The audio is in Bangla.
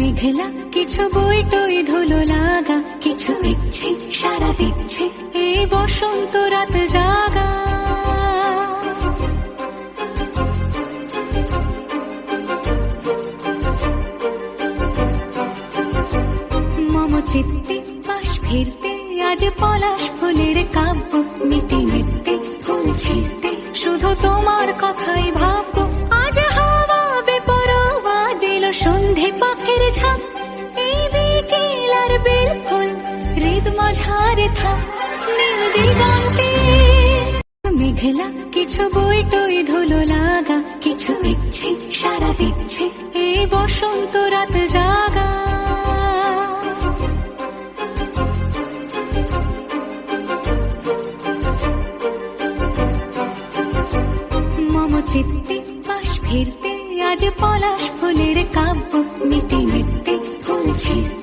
মেঘলা, কিছু বই টই ধুলো লাগা, কিছু দিচ্ছে সারা দিচ্ছে এই বসন্ত রাত জাগা। মম চিত্তে পাশ ফিরতে, আজ পলাশ ফুলের কাব্য মিটি মিটতে ফুল ছিঁড়তে, শুধু তোমার কথাই সন্ধে পাখের ঝাঁক এই বিকেল আর বিলকুল হৃদ মাঝারে থাক নীল দিগন্তে। মেঘলা কিছু বই টই ধুলো লাগা, কিছু দিচ্ছে, সারা দিচ্ছে এই বসন্ত রাত জাগা। মম চিত্তে পাশ ফিরতে, আজ পলাশ ফুল 見て見て、こっち。